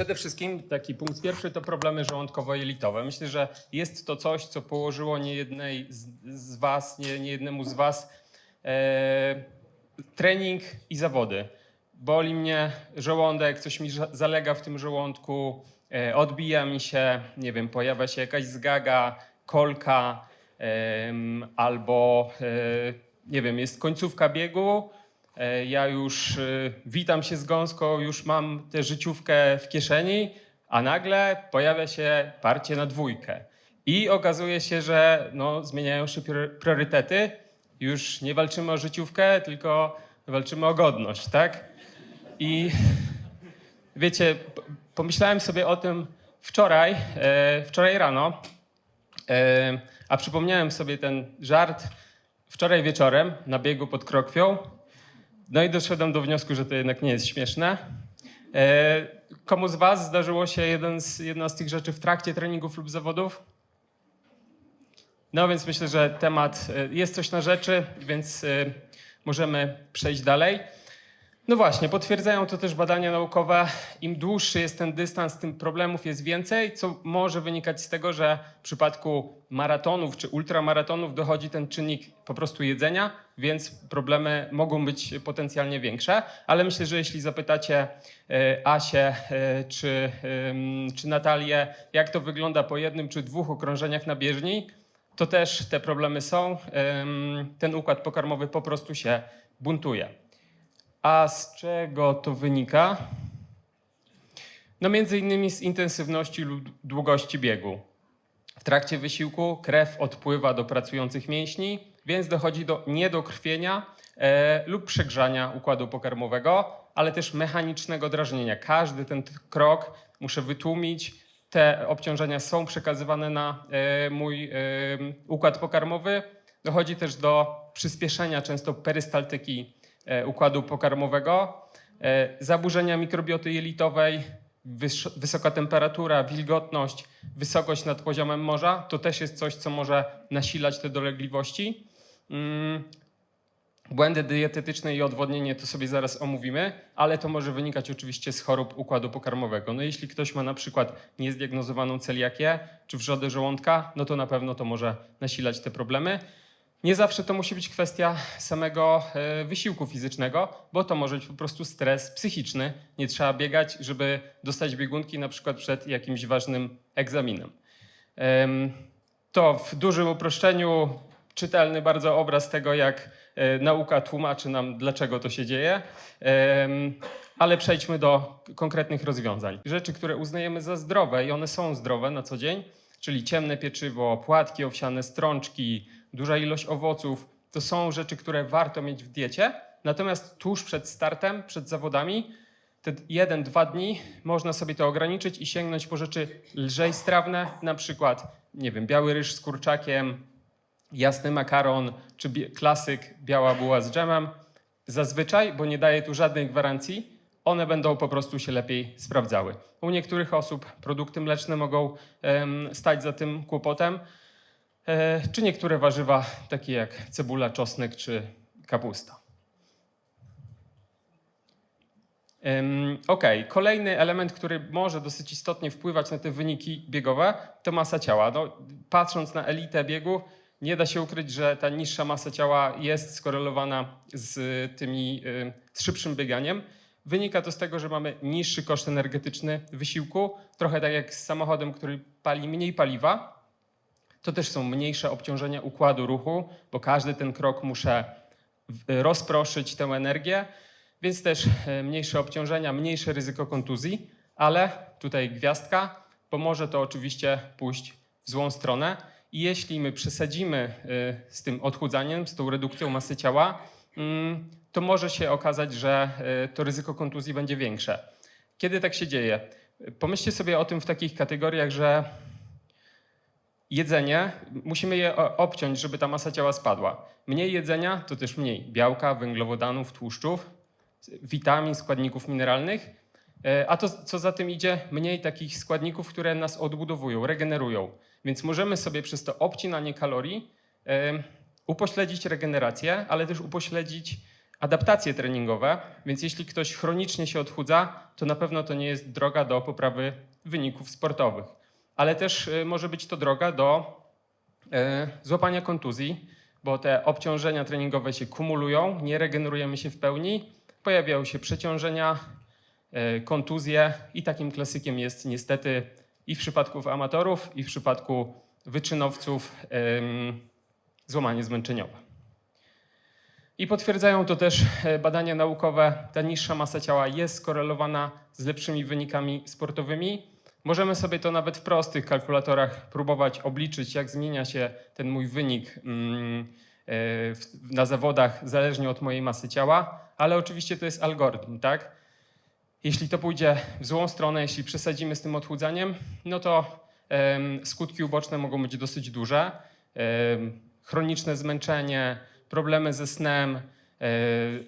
Przede wszystkim taki punkt pierwszy to problemy żołądkowo-jelitowe. Myślę, że jest to coś, co położyło niejednej z, z Was, nie, niejednemu z Was e, trening i zawody. Boli mnie żołądek, coś mi zalega w tym żołądku, e, odbija mi się, nie wiem, pojawia się jakaś zgaga, kolka em, albo e, nie wiem, jest końcówka biegu. E, Ja już e, witam się z gąską, już mam tę życiówkę w kieszeni, a nagle pojawia się parcie na dwójkę. I okazuje się, że no, zmieniają się prior- priorytety. Już nie walczymy o życiówkę, tylko walczymy o godność, tak? I wiecie, pomyślałem sobie o tym wczoraj, e, wczoraj rano, e, a przypomniałem sobie ten żart wczoraj wieczorem na biegu pod Krokwią. No i doszedłem do wniosku, że to jednak nie jest śmieszne. E, komu z Was zdarzyło się jeden z, jedna z tych rzeczy w trakcie treningów lub zawodów? No więc myślę, że temat e, jest coś na rzeczy, więc e, możemy przejść dalej. No właśnie, potwierdzają to też badania naukowe. Im dłuższy jest ten dystans, tym problemów jest więcej, co może wynikać z tego, że w przypadku maratonów czy ultramaratonów dochodzi ten czynnik po prostu jedzenia, więc problemy mogą być potencjalnie większe. Ale myślę, że jeśli zapytacie e, Asię e, czy, czy Natalię, jak to wygląda po jednym czy dwóch okrążeniach na bieżni, to też te problemy są. Ten układ pokarmowy po prostu się buntuje. A z czego to wynika? No między innymi z intensywności lub długości biegu. W trakcie wysiłku krew odpływa do pracujących mięśni, więc dochodzi do niedokrwienia e, lub przegrzania układu pokarmowego, ale też mechanicznego drażnienia. Każdy ten krok muszę wytłumić. Te obciążenia są przekazywane na e, mój e, układ pokarmowy. Dochodzi też do przyspieszenia często perystaltyki układu pokarmowego, e, zaburzenia mikrobioty jelitowej, wysoka temperatura, wilgotność, wysokość nad poziomem morza, to też jest coś, co może nasilać te dolegliwości. Mm, Błędy dietetyczne i odwodnienie to sobie zaraz omówimy, ale to może wynikać oczywiście z chorób układu pokarmowego. No jeśli ktoś ma na przykład niezdiagnozowaną celiakię czy wrzodę żołądka, no to na pewno to może nasilać te problemy. Nie zawsze to musi być kwestia samego e, wysiłku fizycznego, bo to może być po prostu stres psychiczny. Nie trzeba biegać, żeby dostać biegunki na przykład przed jakimś ważnym egzaminem. Em, To w dużym uproszczeniu czytelny bardzo obraz tego, jak e, nauka tłumaczy nam, dlaczego to się dzieje. Ale przejdźmy do konkretnych rozwiązań. Rzeczy, które uznajemy za zdrowe i one są zdrowe na co dzień, czyli ciemne pieczywo, płatki owsiane, strączki, duża ilość owoców, to są rzeczy, które warto mieć w diecie. Natomiast tuż przed startem, przed zawodami, te jeden, dwa dni można sobie to ograniczyć i sięgnąć po rzeczy lżej strawne, na przykład, nie wiem, biały ryż z kurczakiem, jasny makaron czy bie- klasyk biała buła z dżemem. Zazwyczaj, bo nie daje tu żadnej gwarancji, one będą po prostu się lepiej sprawdzały. U niektórych osób produkty mleczne mogą em, stać za tym kłopotem, czy niektóre warzywa, takie jak cebula, czosnek czy kapusta. Okej, kolejny element, który może dosyć istotnie wpływać na te wyniki biegowe, to masa ciała. No, patrząc na elitę biegu, nie da się ukryć, że ta niższa masa ciała jest skorelowana z tymi z szybszym bieganiem. Wynika to z tego, że mamy niższy koszt energetyczny wysiłku, trochę tak jak z samochodem, który pali mniej paliwa. To też są mniejsze obciążenia układu ruchu, bo każdy ten krok muszę rozproszyć tę energię, więc też e, mniejsze obciążenia, mniejsze ryzyko kontuzji, ale tutaj gwiazdka, bo może to oczywiście pójść w złą stronę. I jeśli my przesadzimy e, z tym odchudzaniem, z tą redukcją masy ciała, mm, to może się okazać, że e, to ryzyko kontuzji będzie większe. Kiedy tak się dzieje? Pomyślcie sobie o tym w takich kategoriach, że jedzenie, musimy je obciąć, żeby ta masa ciała spadła. Mniej jedzenia to też mniej białka, węglowodanów, tłuszczów, witamin, składników mineralnych, e, a to, co za tym idzie, mniej takich składników, które nas odbudowują, regenerują. Więc możemy sobie przez to obcinanie kalorii e, upośledzić regenerację, ale też upośledzić adaptacje treningowe, więc jeśli ktoś chronicznie się odchudza, to na pewno to nie jest droga do poprawy wyników sportowych. Ale też y, może być to droga do e, złapania kontuzji, bo te obciążenia treningowe się kumulują, nie regenerujemy się w pełni, pojawiają się przeciążenia, e, kontuzje i takim klasykiem jest niestety i w przypadku amatorów, i w przypadku wyczynowców złamanie zmęczeniowe. I potwierdzają to też e, badania naukowe. Ta niższa masa ciała jest skorelowana z lepszymi wynikami sportowymi. Możemy sobie to nawet w prostych kalkulatorach próbować obliczyć, jak zmienia się ten mój wynik mm, e, na zawodach zależnie od mojej masy ciała, ale oczywiście to jest algorytm, tak? Jeśli to pójdzie w złą stronę, jeśli przesadzimy z tym odchudzaniem, no to skutki uboczne mogą być dosyć duże. Chroniczne zmęczenie, problemy ze snem, e,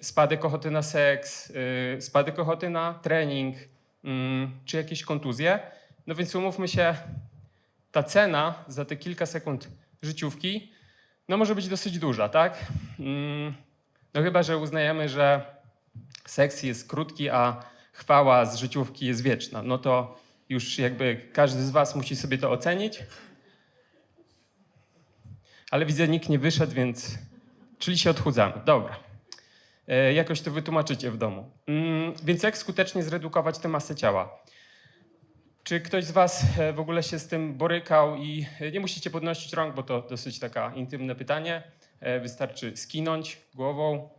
spadek ochoty na seks, e, spadek ochoty na trening, mm, czy jakieś kontuzje. No więc umówmy się, ta cena za te kilka sekund życiówki no może być dosyć duża, tak? Mm, No chyba, że uznajemy, że seks jest krótki, a chwała z życiówki jest wieczna. No to już jakby każdy z Was musi sobie to ocenić. Ale widzę, nikt nie wyszedł, więc. Czyli się odchudzamy. Dobra. E, jakoś to wytłumaczycie w domu. Mm, więc jak skutecznie zredukować tę masę ciała? Czy ktoś z Was e, w ogóle się z tym borykał i e, nie musicie podnosić rąk, bo to dosyć taka intymne pytanie. E, Wystarczy skinąć głową.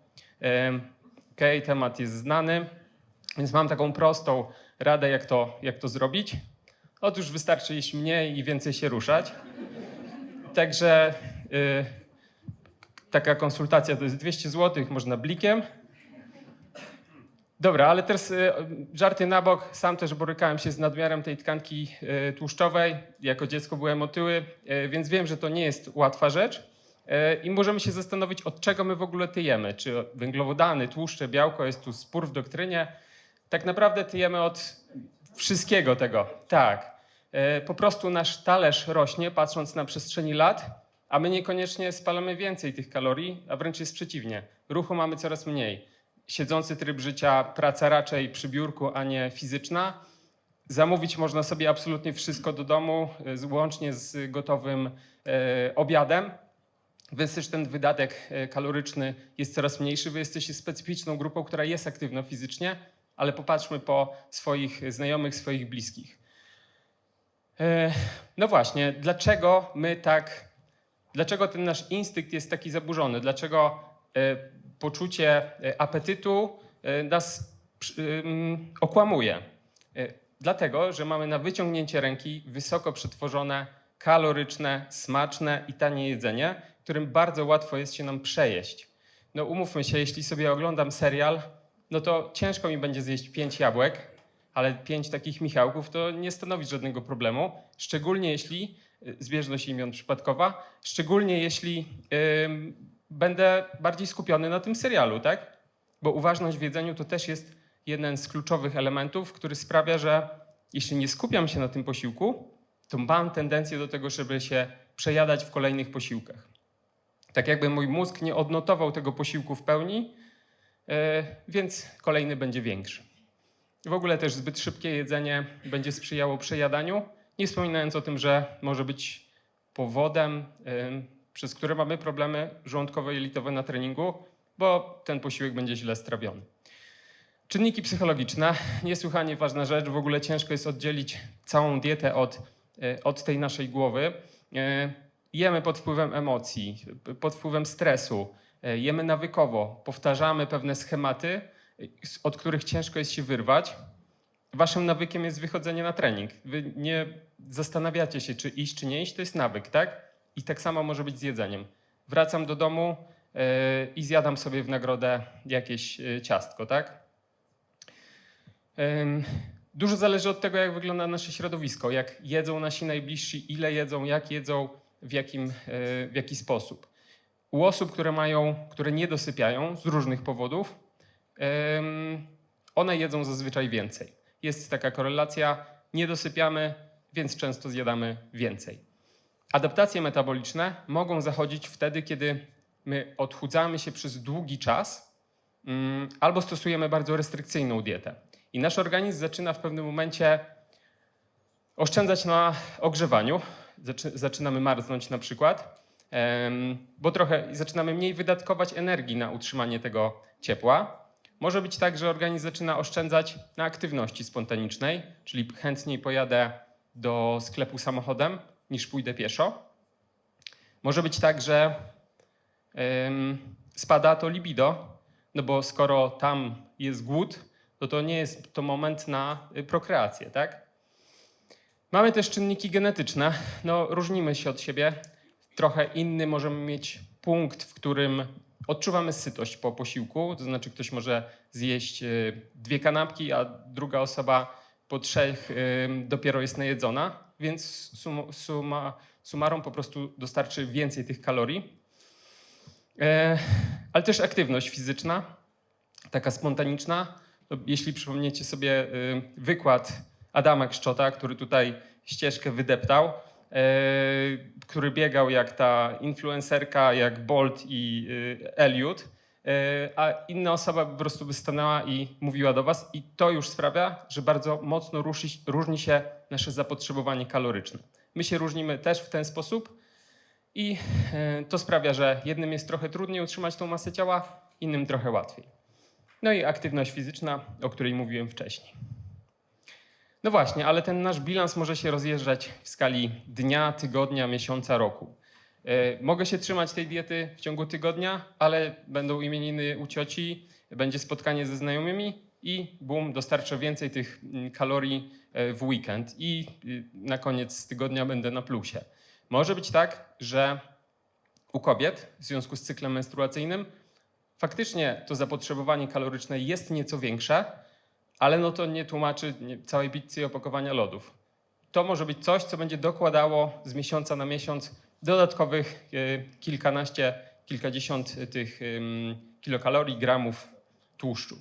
Okej, temat jest znany, więc mam taką prostą radę, jak to, jak to zrobić. Otóż wystarczy jeść mniej i więcej się ruszać. Także taka konsultacja to jest 200 zł, można blikiem. Dobra, ale teraz y, żarty na bok. Sam też borykałem się z nadmiarem tej tkanki y, tłuszczowej. Jako dziecko byłem otyły, y, więc wiem, że to nie jest łatwa rzecz. I możemy się zastanowić, od czego my w ogóle tyjemy. Czy węglowodany, tłuszcze, białko, jest tu spór w doktrynie. Tak naprawdę tyjemy od wszystkiego tego. Tak. E, Po prostu nasz talerz rośnie, patrząc na przestrzeni lat, a my niekoniecznie spalamy więcej tych kalorii, a wręcz jest przeciwnie. Ruchu mamy coraz mniej. Siedzący tryb życia, praca raczej przy biurku, a nie fizyczna. Zamówić można sobie absolutnie wszystko do domu, z- łącznie z gotowym e, obiadem. Więc ten wydatek e, kaloryczny jest coraz mniejszy. Wy jesteście specyficzną grupą, która jest aktywna fizycznie, ale popatrzmy po swoich znajomych, swoich bliskich. No właśnie, dlaczego my tak, dlaczego ten nasz instynkt jest taki zaburzony? Dlaczego poczucie e, apetytu e, nas okłamuje? E, Dlatego, że mamy na wyciągnięcie ręki wysoko przetworzone, kaloryczne, smaczne i tanie jedzenie, którym bardzo łatwo jest się nam przejeść. No umówmy się, jeśli sobie oglądam serial, no to ciężko mi będzie zjeść pięć jabłek, ale pięć takich Michałków to nie stanowi żadnego problemu, szczególnie jeśli, zbieżność imion przypadkowa, szczególnie jeśli ym, będę bardziej skupiony na tym serialu, tak? Bo uważność w jedzeniu to też jest jeden z kluczowych elementów, który sprawia, że jeśli nie skupiam się na tym posiłku, to mam tendencję do tego, żeby się przejadać w kolejnych posiłkach. Tak jakby mój mózg nie odnotował tego posiłku w pełni, e, więc kolejny będzie większy. W ogóle też zbyt szybkie jedzenie będzie sprzyjało przejadaniu, nie wspominając o tym, że może być powodem, em, przez który mamy problemy żołądkowo-jelitowe na treningu, bo ten posiłek będzie źle strawiony. Czynniki psychologiczne, niesłychanie ważna rzecz. W ogóle ciężko jest oddzielić całą dietę od, e, od tej naszej głowy. E, Jemy pod wpływem emocji, pod wpływem stresu, e, jemy nawykowo, powtarzamy pewne schematy, od których ciężko jest się wyrwać. Waszym nawykiem jest wychodzenie na trening. Wy nie zastanawiacie się, czy iść, czy nie iść, to jest nawyk, tak? I tak samo może być z jedzeniem. Wracam do domu e, i zjadam sobie w nagrodę jakieś e, ciastko, tak? Dużo zależy od tego, jak wygląda nasze środowisko, jak jedzą nasi najbliżsi, ile jedzą, jak jedzą, w, jakim, e, w jaki sposób. U osób, które mają, które nie dosypiają z różnych powodów, one jedzą zazwyczaj więcej. Jest taka korelacja, nie dosypiamy, więc często zjadamy więcej. Adaptacje metaboliczne mogą zachodzić wtedy, kiedy my odchudzamy się przez długi czas, mm, albo stosujemy bardzo restrykcyjną dietę. I nasz organizm zaczyna w pewnym momencie oszczędzać na ogrzewaniu. Zaczy, zaczynamy marznąć na przykład, bo trochę zaczynamy mniej wydatkować energii na utrzymanie tego ciepła. Może być tak, że organizm zaczyna oszczędzać na aktywności spontanicznej, czyli chętniej pojadę do sklepu samochodem niż pójdę pieszo. Może być tak, że em, spada to libido, no bo skoro tam jest głód, no to nie jest to moment na y, prokreację, tak? Mamy też czynniki genetyczne. No, różnimy się od siebie. Trochę inny możemy mieć punkt, w którym odczuwamy sytość po posiłku. To znaczy, ktoś może zjeść y, dwie kanapki, a druga osoba po trzech y, dopiero jest najedzona, więc sum, suma, sumarom po prostu dostarczy więcej tych kalorii. E, ale też aktywność fizyczna, taka spontaniczna. No, jeśli przypomniecie sobie y, wykład Adama Kszczota, który tutaj ścieżkę wydeptał, e, który biegał jak ta influencerka, jak Bolt i y, Elliot, a inna osoba po prostu by stanęła i mówiła do was i to już sprawia, że bardzo mocno ruszy, różni się nasze zapotrzebowanie kaloryczne. My się różnimy też w ten sposób i e, to sprawia, że jednym jest trochę trudniej utrzymać tą masę ciała, innym trochę łatwiej. No i aktywność fizyczna, o której mówiłem wcześniej. No właśnie, ale ten nasz bilans może się rozjeżdżać w skali dnia, tygodnia, miesiąca, roku. E, Mogę się trzymać tej diety w ciągu tygodnia, ale będą imieniny u cioci, będzie spotkanie ze znajomymi i bum, dostarczę więcej tych mm, kalorii e, w weekend i y, na koniec tygodnia będę na plusie. Może być tak, że u kobiet w związku z cyklem menstruacyjnym faktycznie to zapotrzebowanie kaloryczne jest nieco większe, ale no to nie tłumaczy całej pizzy i opakowania lodów. To może być coś, co będzie dokładało z miesiąca na miesiąc dodatkowych e, kilkanaście, kilkadziesiąt tych kilokalorii, gramów tłuszczu.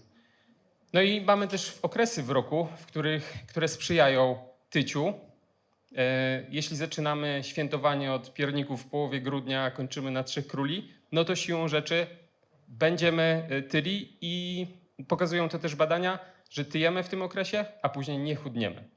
No i mamy też okresy w roku, w których, które sprzyjają tyciu. E, Jeśli zaczynamy świętowanie od pierników w połowie grudnia, a kończymy na Trzech Króli, no to siłą rzeczy będziemy e, tyli i pokazują to też badania, że tyjemy w tym okresie, a później nie chudniemy.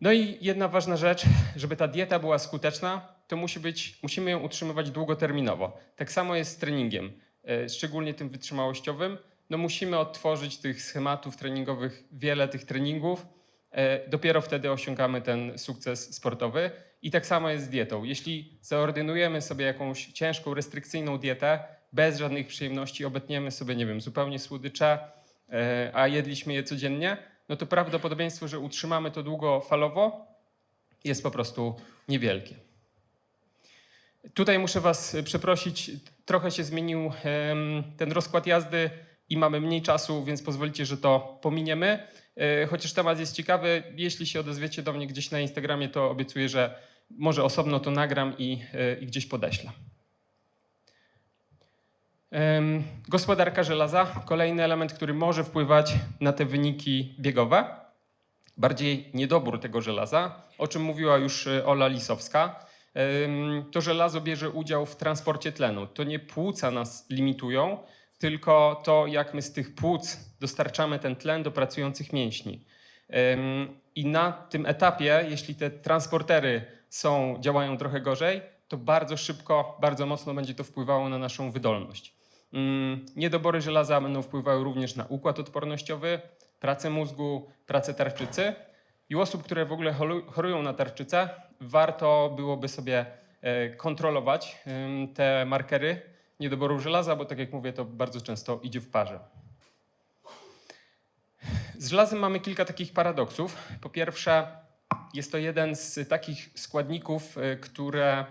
No i jedna ważna rzecz, żeby ta dieta była skuteczna, to musi być, musimy ją utrzymywać długoterminowo. Tak samo jest z treningiem, e, szczególnie tym wytrzymałościowym. No musimy odtworzyć tych schematów treningowych, wiele tych treningów. E, Dopiero wtedy osiągamy ten sukces sportowy. I tak samo jest z dietą. Jeśli zaordynujemy sobie jakąś ciężką, restrykcyjną dietę, bez żadnych przyjemności, obetniemy sobie, nie wiem, zupełnie słodycze, e, a jedliśmy je codziennie, no to prawdopodobieństwo, że utrzymamy to długofalowo, jest po prostu niewielkie. Tutaj muszę Was przeprosić, trochę się zmienił ten rozkład jazdy i mamy mniej czasu, więc pozwolicie, że to pominiemy. E, Chociaż temat jest ciekawy, jeśli się odezwiecie do mnie gdzieś na Instagramie, to obiecuję, że może osobno to nagram i, e, i gdzieś podeślę. Gospodarka żelaza, kolejny element, który może wpływać na te wyniki biegowe. Bardziej niedobór tego żelaza, o czym mówiła już e, Ola Lisowska. To żelazo bierze udział w transporcie tlenu. To nie płuca nas limitują, tylko to, jak my z tych płuc dostarczamy ten tlen do pracujących mięśni. I na tym etapie, jeśli te transportery są, działają trochę gorzej, to bardzo szybko, bardzo mocno będzie to wpływało na naszą wydolność. Mm, Niedobory żelaza będą wpływały również na układ odpornościowy, pracę mózgu, pracę tarczycy. I u osób, które w ogóle chorują na tarczycę, warto byłoby sobie e, kontrolować te markery niedoboru żelaza, bo tak jak mówię, to bardzo często idzie w parze. Z żelazem mamy kilka takich paradoksów. Po pierwsze, jest to jeden z takich składników, y, które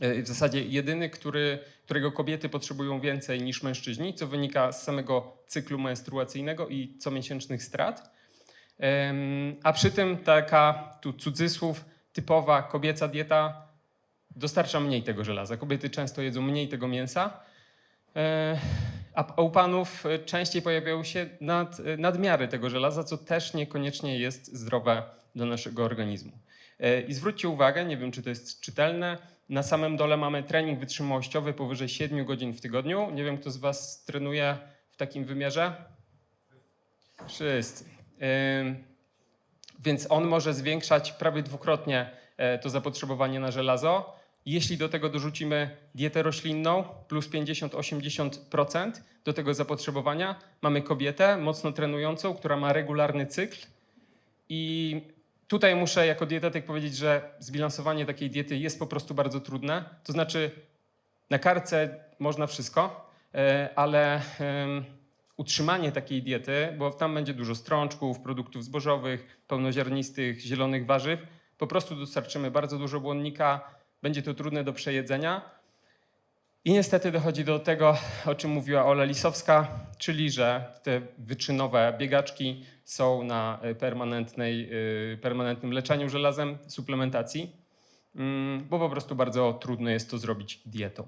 w zasadzie jedyny, który, którego kobiety potrzebują więcej niż mężczyźni, co wynika z samego cyklu menstruacyjnego i comiesięcznych strat. A przy tym taka, tu cudzysłów, typowa kobieca dieta dostarcza mniej tego żelaza. Kobiety często jedzą mniej tego mięsa. E, a u panów częściej pojawiają się nad, nadmiary tego żelaza, co też niekoniecznie jest zdrowe dla naszego organizmu. Y, I zwróćcie uwagę, nie wiem czy to jest czytelne, na samym dole mamy trening wytrzymałościowy powyżej 7 godzin w tygodniu. Nie wiem, kto z Was trenuje w takim wymiarze? Wszyscy. Więc on może zwiększać prawie dwukrotnie e, to zapotrzebowanie na żelazo. Jeśli do tego dorzucimy dietę roślinną plus 50-80% do tego zapotrzebowania, mamy kobietę mocno trenującą, która ma regularny cykl. I tutaj muszę jako dietetyk powiedzieć, że zbilansowanie takiej diety jest po prostu bardzo trudne. To znaczy, na kartce można wszystko, e, ale utrzymanie takiej diety, bo tam będzie dużo strączków, produktów zbożowych, pełnoziarnistych, zielonych warzyw, po prostu dostarczymy bardzo dużo błonnika, będzie to trudne do przejedzenia. I niestety dochodzi do tego, o czym mówiła Ola Lisowska, czyli że te wyczynowe biegaczki są na y, permanentnej, y, permanentnym leczeniu żelazem, suplementacji, mm, bo po prostu bardzo trudno jest to zrobić dietą.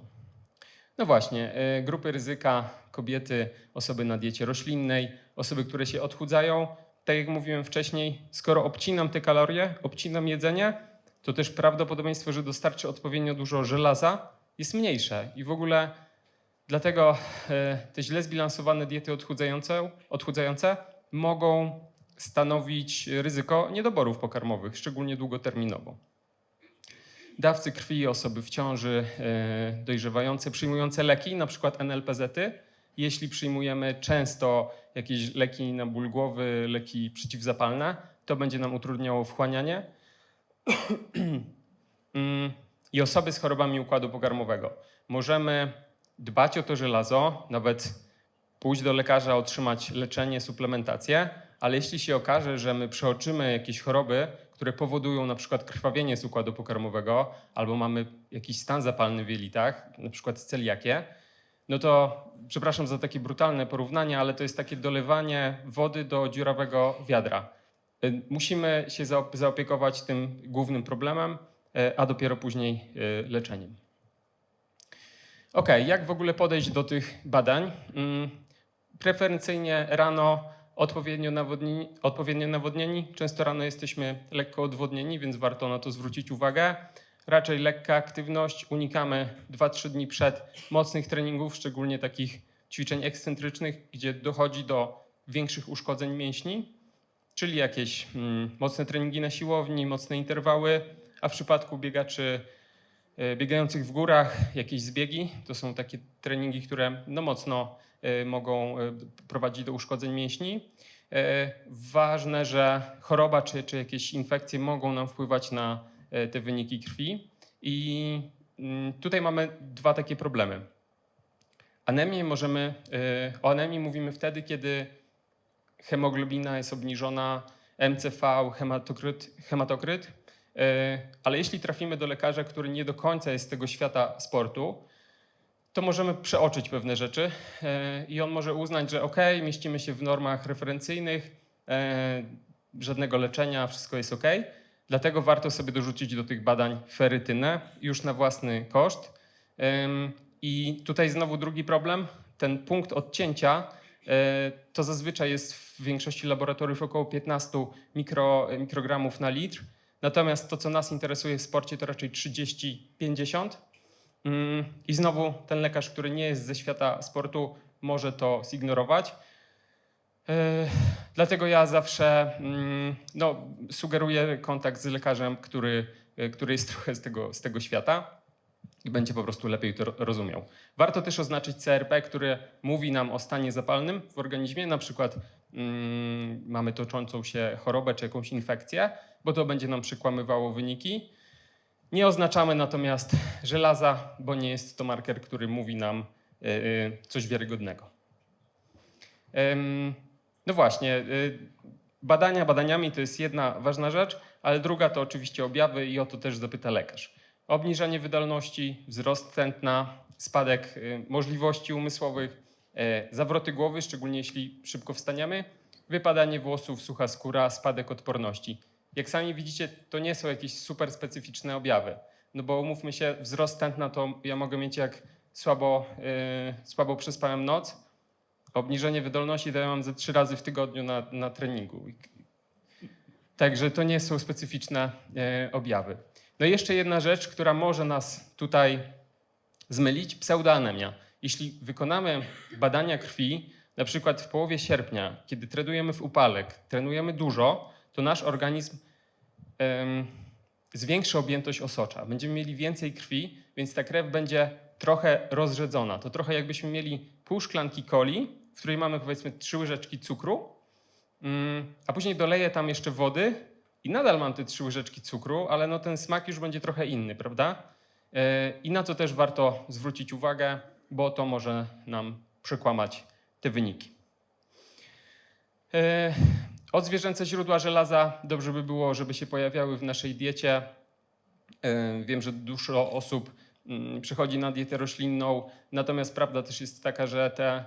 No właśnie, y, grupy ryzyka, kobiety, osoby na diecie roślinnej, osoby, które się odchudzają. Tak jak mówiłem wcześniej, skoro obcinam te kalorie, obcinam jedzenie, to też prawdopodobieństwo, że dostarczy odpowiednio dużo żelaza, jest mniejsze. I w ogóle dlatego e, te źle zbilansowane diety odchudzające, odchudzające mogą stanowić ryzyko niedoborów pokarmowych, szczególnie długoterminowo. Dawcy krwi, osoby w ciąży, e, dojrzewające, przyjmujące leki, na przykład NLPZ-y. Jeśli przyjmujemy często jakieś leki na ból głowy, leki przeciwzapalne, to będzie nam utrudniało wchłanianie. I osoby z chorobami układu pokarmowego. Możemy dbać o to żelazo, nawet pójść do lekarza, otrzymać leczenie, suplementację, ale jeśli się okaże, że my przeoczymy jakieś choroby, które powodują na przykład krwawienie z układu pokarmowego, albo mamy jakiś stan zapalny w jelitach, na przykład celiakię, no to przepraszam za takie brutalne porównanie, ale to jest takie dolewanie wody do dziurawego wiadra. Y, Musimy się zaop- zaopiekować tym głównym problemem, a dopiero później y, leczeniem. Ok, jak w ogóle podejść do tych badań? Mm, Preferencyjnie rano odpowiednio nawodnieni, odpowiednio nawodnieni. Często rano jesteśmy lekko odwodnieni, więc warto na to zwrócić uwagę. Raczej lekka aktywność. Unikamy 2-3 dni przed mocnych treningów, szczególnie takich ćwiczeń ekscentrycznych, gdzie dochodzi do większych uszkodzeń mięśni, czyli jakieś mm, mocne treningi na siłowni, mocne interwały, a w przypadku biegaczy e, biegających w górach, jakieś zbiegi. To są takie treningi, które no mocno e, mogą e, prowadzić do uszkodzeń mięśni. Ważne, że choroba czy, czy jakieś infekcje mogą nam wpływać na te wyniki krwi. I mm, tutaj mamy dwa takie problemy. Anemię możemy, o anemii mówimy wtedy, kiedy hemoglobina jest obniżona, MCV, hematokryt, hematokryt. E, Ale jeśli trafimy do lekarza, który nie do końca jest z tego świata sportu, to możemy przeoczyć pewne rzeczy e, i on może uznać, że ok, mieścimy się w normach referencyjnych, e, żadnego leczenia, wszystko jest ok. Dlatego warto sobie dorzucić do tych badań ferytynę już na własny koszt. I tutaj znowu drugi problem. Ten punkt odcięcia to zazwyczaj jest w większości laboratoriów około 15 mikro, mikrogramów na litr. Natomiast to, co nas interesuje w sporcie, to raczej 30-50. Mm, I znowu ten lekarz, który nie jest ze świata sportu, może to zignorować. E, Dlatego ja zawsze mm, no, sugeruję kontakt z lekarzem, który, e, który jest trochę z tego, z tego świata i będzie po prostu lepiej to ro- rozumiał. Warto też oznaczyć CRP, które mówi nam o stanie zapalnym w organizmie, na przykład mm, mamy toczącą się chorobę czy jakąś infekcję, bo to będzie nam przekłamywało wyniki. Nie oznaczamy natomiast żelaza, bo nie jest to marker, który mówi nam y, y, coś wiarygodnego. No właśnie, y, badania badaniami to jest jedna ważna rzecz, ale druga to oczywiście objawy i o to też zapyta lekarz. Obniżanie wydolności, wzrost tętna, spadek możliwości umysłowych, zawroty głowy, szczególnie jeśli szybko wstaniemy, wypadanie włosów, sucha skóra, spadek odporności. Jak sami widzicie, to nie są jakieś super specyficzne objawy. No bo umówmy się, wzrost tętna to ja mogę mieć jak słabo, yy, słabo przespałem noc, Obniżenie wydolności ja mam ze trzy razy w tygodniu na, na treningu. Także to nie są specyficzne e, objawy. No i jeszcze jedna rzecz, która może nas tutaj zmylić, pseudoanemia. Jeśli wykonamy badania krwi, na przykład w połowie sierpnia, kiedy trenujemy w upalek, trenujemy dużo, to nasz organizm em, zwiększy objętość osocza. Będziemy mieli więcej krwi, więc ta krew będzie trochę rozrzedzona. To trochę jakbyśmy mieli pół szklanki coli, w której mamy powiedzmy trzy łyżeczki cukru, mm, a później doleję tam jeszcze wody i nadal mam te trzy łyżeczki cukru, ale no ten smak już będzie trochę inny, prawda? E, I na to też warto zwrócić uwagę, bo to może nam przekłamać te wyniki. E, Odzwierzęce źródła żelaza dobrze by było, żeby się pojawiały w naszej diecie. E, Wiem, że dużo osób mm, przychodzi na dietę roślinną, natomiast prawda też jest taka, że te e,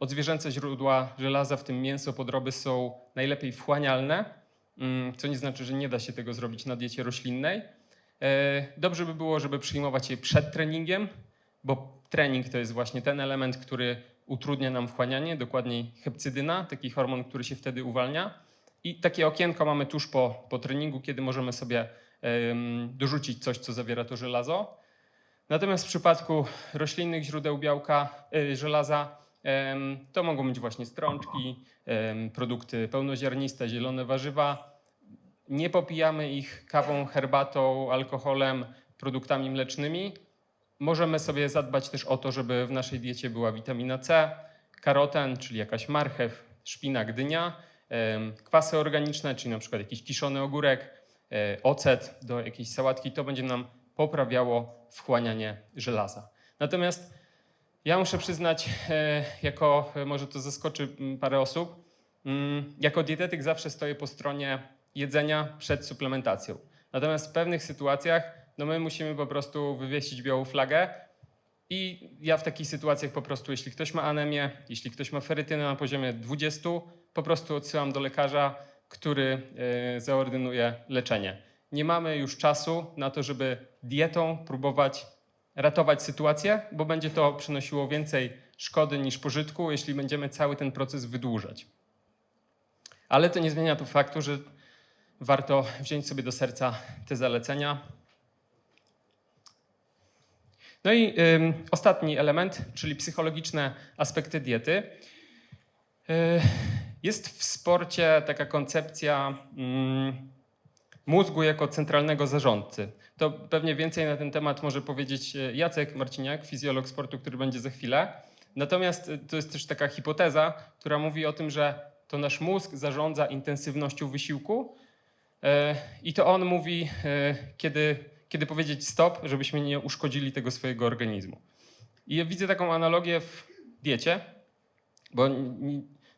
odzwierzęce źródła żelaza, w tym mięso, podroby są najlepiej wchłanialne, mm, co nie znaczy, że nie da się tego zrobić na diecie roślinnej. E, Dobrze by było, żeby przyjmować je przed treningiem, bo trening to jest właśnie ten element, który utrudnia nam wchłanianie, dokładniej hepcydyna, taki hormon, który się wtedy uwalnia. I takie okienko mamy tuż po, po treningu, kiedy możemy sobie dorzucić coś, co zawiera to żelazo. Natomiast w przypadku roślinnych źródeł białka, y, żelaza, to mogą być właśnie strączki, produkty pełnoziarniste, zielone warzywa. Nie popijamy ich kawą, herbatą, alkoholem, produktami mlecznymi. Możemy sobie zadbać też o to, żeby w naszej diecie była witamina C, karoten, czyli jakaś marchew, szpinak, dynia, kwasy organiczne, czyli na przykład jakiś kiszony ogórek, e, ocet do jakiejś sałatki. To będzie nam poprawiało wchłanianie żelaza. Natomiast ja muszę przyznać, e, jako e, może to zaskoczy parę osób, jako dietetyk zawsze stoję po stronie jedzenia przed suplementacją. Natomiast w pewnych sytuacjach no my musimy po prostu wywiesić białą flagę i ja w takich sytuacjach po prostu, jeśli ktoś ma anemię, jeśli ktoś ma ferytynę na poziomie 20, po prostu odsyłam do lekarza, który e, zaordynuje leczenie. Nie mamy już czasu na to, żeby dietą próbować ratować sytuację, bo będzie to przynosiło więcej szkody niż pożytku, jeśli będziemy cały ten proces wydłużać. Ale to nie zmienia tu faktu, że warto wziąć sobie do serca te zalecenia. No i ym, ostatni element, czyli psychologiczne aspekty diety. Y, jest w sporcie taka koncepcja mm, mózgu jako centralnego zarządcy. To pewnie więcej na ten temat może powiedzieć e, Jacek Marciniak, fizjolog sportu, który będzie za chwilę. Natomiast y, to jest też taka hipoteza, która mówi o tym, że to nasz mózg zarządza intensywnością wysiłku e, i to on mówi, kiedy, kiedy powiedzieć stop, żebyśmy nie uszkodzili tego swojego organizmu. I ja widzę taką analogię w diecie, bo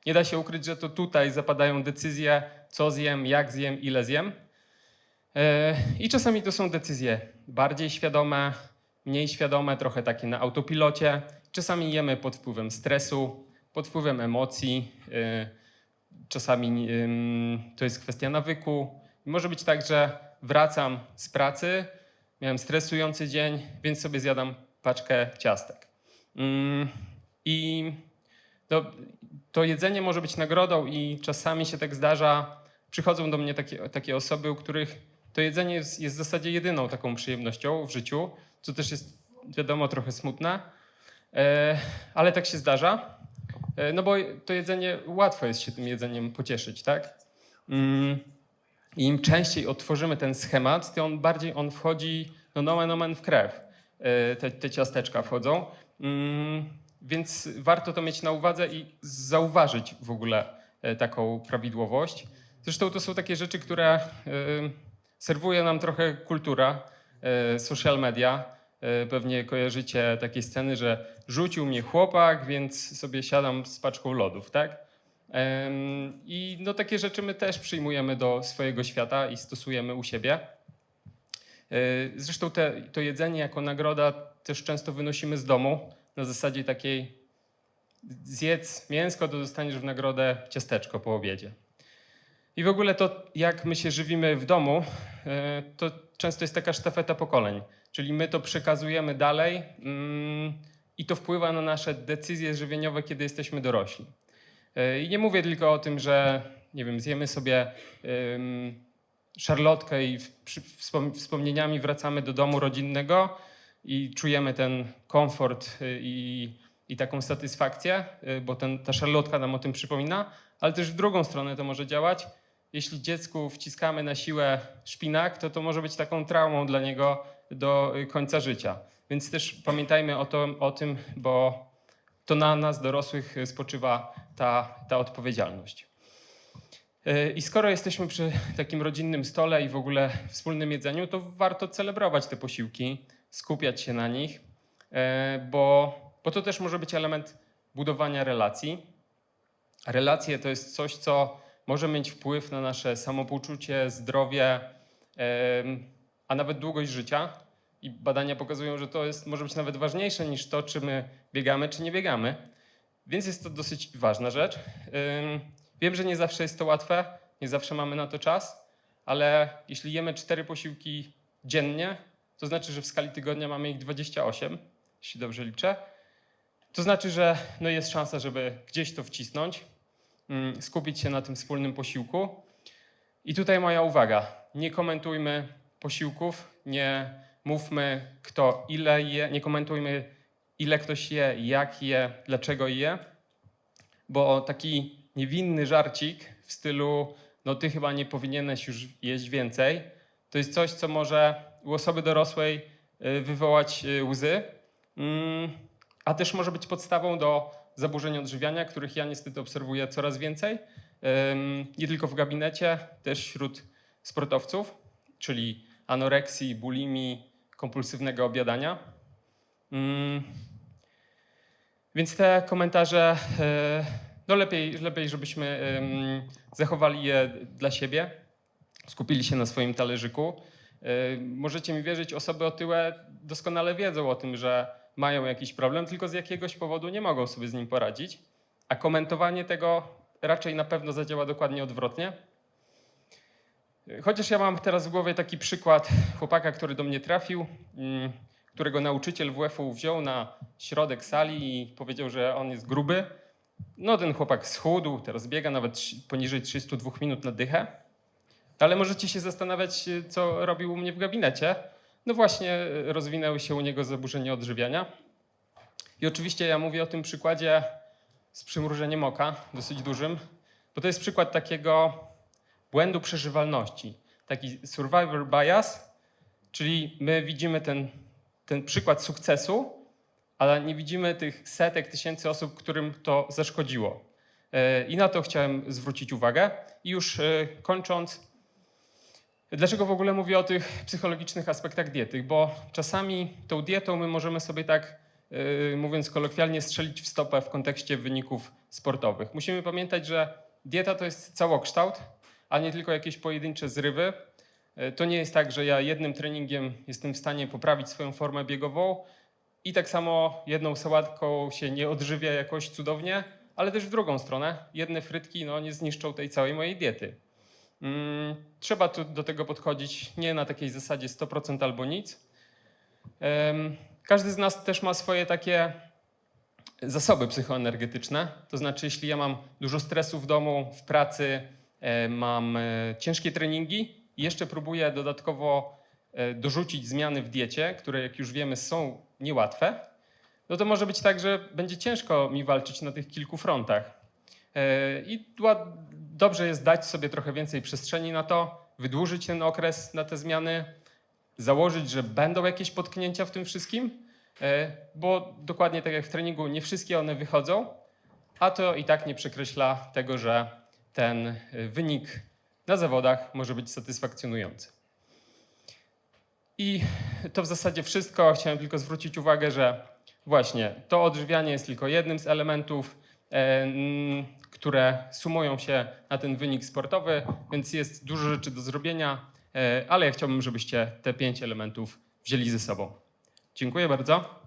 nie da się ukryć, że to tutaj zapadają decyzje, co zjem, jak zjem, ile zjem. E, I czasami to są decyzje bardziej świadome, mniej świadome, trochę takie na autopilocie. Czasami jemy pod wpływem stresu, pod wpływem emocji. e, Czasami to jest kwestia nawyku. Może być tak, że wracam z pracy, miałem stresujący dzień, więc sobie zjadam paczkę ciastek. Ym, I no, to jedzenie może być nagrodą i czasami się tak zdarza, przychodzą do mnie takie, takie osoby, u których to jedzenie jest, jest w zasadzie jedyną taką przyjemnością w życiu, co też jest wiadomo trochę smutne, e, ale tak się zdarza. E, No bo to jedzenie, łatwo jest się tym jedzeniem pocieszyć, tak? I im częściej otworzymy ten schemat, tym on bardziej on wchodzi, no nomen omen w krew. E, Te, te ciasteczka wchodzą. Mm, Więc warto to mieć na uwadze i zauważyć w ogóle e, taką prawidłowość. Zresztą to są takie rzeczy, które e, serwuje nam trochę kultura, social media. Pewnie kojarzycie takie sceny, że rzucił mnie chłopak, więc sobie siadam z paczką lodów, tak? I no, takie rzeczy my też przyjmujemy do swojego świata i stosujemy u siebie. E, Zresztą te, to jedzenie jako nagroda też często wynosimy z domu na zasadzie takiej zjedz mięsko, to dostaniesz w nagrodę ciasteczko po obiedzie. I w ogóle to, jak my się żywimy w domu, e, to często jest taka sztafeta pokoleń. Czyli my to przekazujemy dalej mm, i to wpływa na nasze decyzje żywieniowe, kiedy jesteśmy dorośli. E, I nie mówię tylko o tym, że nie wiem, zjemy sobie szarlotkę i wspomnieniami wracamy do domu rodzinnego i czujemy ten komfort y, i, i taką satysfakcję, y, bo ten, ta szarlotka nam o tym przypomina, ale też w drugą stronę to może działać. Jeśli dziecku wciskamy na siłę szpinak, to to może być taką traumą dla niego do końca życia. Więc też pamiętajmy o, to, o tym, bo to na nas, dorosłych, spoczywa ta, ta odpowiedzialność. Y, I skoro jesteśmy przy takim rodzinnym stole i w ogóle wspólnym jedzeniu, to warto celebrować te posiłki, skupiać się na nich, y, bo, bo to też może być element budowania relacji. Relacje to jest coś, co może mieć wpływ na nasze samopoczucie, zdrowie, a nawet długość życia. I badania pokazują, że to jest, może być nawet ważniejsze niż to, czy my biegamy, czy nie biegamy. Więc jest to dosyć ważna rzecz. Wiem, że nie zawsze jest to łatwe, nie zawsze mamy na to czas, ale jeśli jemy cztery posiłki dziennie, to znaczy, że w skali tygodnia mamy ich 28, jeśli dobrze liczę. To znaczy, że no jest szansa, żeby gdzieś to wcisnąć, skupić się na tym wspólnym posiłku. I tutaj moja uwaga. Nie komentujmy posiłków, nie mówmy kto ile je, nie komentujmy ile ktoś je, jak je, dlaczego je, bo taki niewinny żarcik w stylu no ty chyba nie powinieneś już jeść więcej, to jest coś, co może u osoby dorosłej y, wywołać y, łzy, Mm, a też może być podstawą do zaburzeń odżywiania, których ja niestety obserwuję coraz więcej, nie tylko w gabinecie, też wśród sportowców, czyli anoreksji, bulimii, kompulsywnego obiadania. Mm. Więc te komentarze, e, no lepiej, lepiej żebyśmy zachowali je dla siebie, skupili się na swoim talerzyku. E, Możecie mi wierzyć, osoby otyłe doskonale wiedzą o tym, że mają jakiś problem, tylko z jakiegoś powodu nie mogą sobie z nim poradzić. A komentowanie tego raczej na pewno zadziała dokładnie odwrotnie. Chociaż ja mam teraz w głowie taki przykład chłopaka, który do mnie trafił, mm, którego nauczyciel WF-u wziął na środek sali i powiedział, że on jest gruby. No ten chłopak schudł, teraz biega nawet poniżej 302 minut na dychę. Ale możecie się zastanawiać, y, co robił u mnie w gabinecie. No właśnie y, rozwinęły się u niego zaburzenia odżywiania. I oczywiście ja mówię o tym przykładzie z przymrużeniem oka, dosyć dużym, bo to jest przykład takiego błędu przeżywalności, taki survivor bias, czyli my widzimy ten, ten przykład sukcesu, ale nie widzimy tych setek tysięcy osób, którym to zaszkodziło. E, I na to chciałem zwrócić uwagę. I już e, kończąc, dlaczego w ogóle mówię o tych psychologicznych aspektach diety? Bo czasami tą dietą my możemy sobie tak, e, mówiąc kolokwialnie, strzelić w stopę w kontekście wyników sportowych. Musimy pamiętać, że dieta to jest całokształt, a nie tylko jakieś pojedyncze zrywy. E, To nie jest tak, że ja jednym treningiem jestem w stanie poprawić swoją formę biegową i tak samo jedną sałatką się nie odżywia jakoś cudownie, ale też w drugą stronę. Jedne frytki no, nie zniszczą tej całej mojej diety. Mm, Trzeba tu do tego podchodzić nie na takiej zasadzie 100% albo nic. Każdy z nas też ma swoje takie zasoby psychoenergetyczne. To znaczy, jeśli ja mam dużo stresu w domu, w pracy, e, mam e, ciężkie treningi i jeszcze próbuję dodatkowo e, dorzucić zmiany w diecie, które jak już wiemy są niełatwe, no to może być tak, że będzie ciężko mi walczyć na tych kilku frontach. E, I dobrze jest dać sobie trochę więcej przestrzeni na to, wydłużyć ten okres na te zmiany, założyć, że będą jakieś potknięcia w tym wszystkim, e, bo dokładnie tak jak w treningu, nie wszystkie one wychodzą, a to i tak nie przekreśla tego, że ten wynik na zawodach może być satysfakcjonujący. I to w zasadzie wszystko. Chciałem tylko zwrócić uwagę, że właśnie to odżywianie jest tylko jednym z elementów, e, które sumują się na ten wynik sportowy, więc jest dużo rzeczy do zrobienia, e, ale ja chciałbym, żebyście te pięć elementów wzięli ze sobą. Dziękuję bardzo.